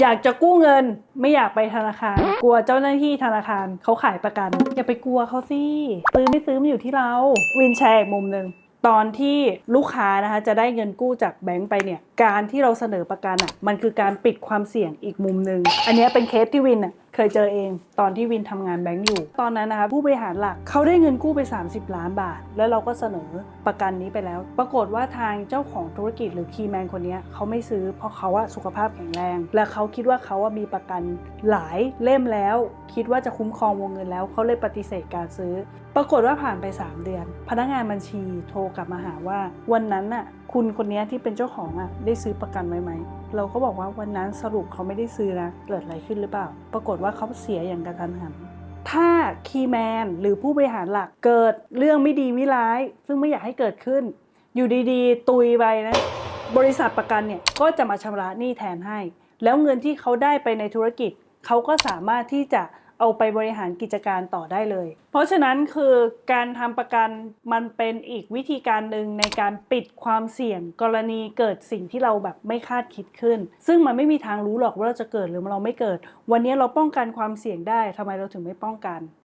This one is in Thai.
อยากจะกู้เงินไม่อยากไปธนาคาร กลัวเจ้าหน้าที่ธนาคารเขาขายประกัน อย่าไปกลัวเขาสิซื้อไม่ซื้อมันอยู่ที่เราวินแชร์อีกมุมหนึ่งตอนที่ลูกค้านะคะจะได้เงินกู้จากแบงก์ไปเนี่ย การที่เราเสนอประกันอะมันคือการปิดความเสี่ยงอีกมุมหนึ่งอันนี้เป็นเคสที่วินอะ เคยเจอเองตอนที่วินทำงานแบงก์อยู่ ตอนนั้นนะคะผู้บริหารหลักเขาได้เงินกู้ไป 30 ล้านบาท แล้วเราก็เสนอประกันนี้ไปแล้ว ปรากฏว่าทางเจ้าของธุรกิจหรือคีแมนคนนี้เขาไม่ซื้อเพราะเขาอะสุขภาพแข็งแรง และเขาคิดว่าเขาอะมีประกันหลายเล่มแล้ว คิดว่าจะคุ้มครองวงเงินแล้วเขาเลยปฏิเสธการซื้อ ปรากฏว่าผ่านไป 3 เดือน พนักงานบัญชีโทรกลับมาหาว่าวันนั้นน่ะ คุณคนนี้ที่เป็นเจ้าของอะได้ซื้อประกันไว้ไหม เราก็บอกว่าวันนั้นสรุปเขาไม่ได้ซื้อนะ เกิดอะไรขึ้นหรือเปล่า ปรากฏว่าเขาเสียอย่างกระทันหัน ถ้าคีย์แมนหรือผู้บริหารหลักเกิดเรื่องไม่ดีไม่ร้าย ซึ่งไม่อยากให้เกิดขึ้น อยู่ดีๆ ตุยไปนะ บริษัทประกันเนี่ยก็จะมาชำระหนี้แทนให้ แล้วเงินที่เขาได้ไปในธุรกิจเขาก็สามารถที่จะ เอาไปบริหารกิจการต่อได้เลย เพราะฉะนั้นคือการทำประกันมันเป็นอีกวิธีการหนึ่งในการปิดความเสี่ยงกรณีเกิดสิ่งที่เราแบบไม่คาดคิดขึ้น ซึ่งมันไม่มีทางรู้หรอกว่าเราจะเกิดหรือเราไม่เกิด วันนี้เราป้องกันความเสี่ยงได้ทำไมเราถึงไม่ป้องกัน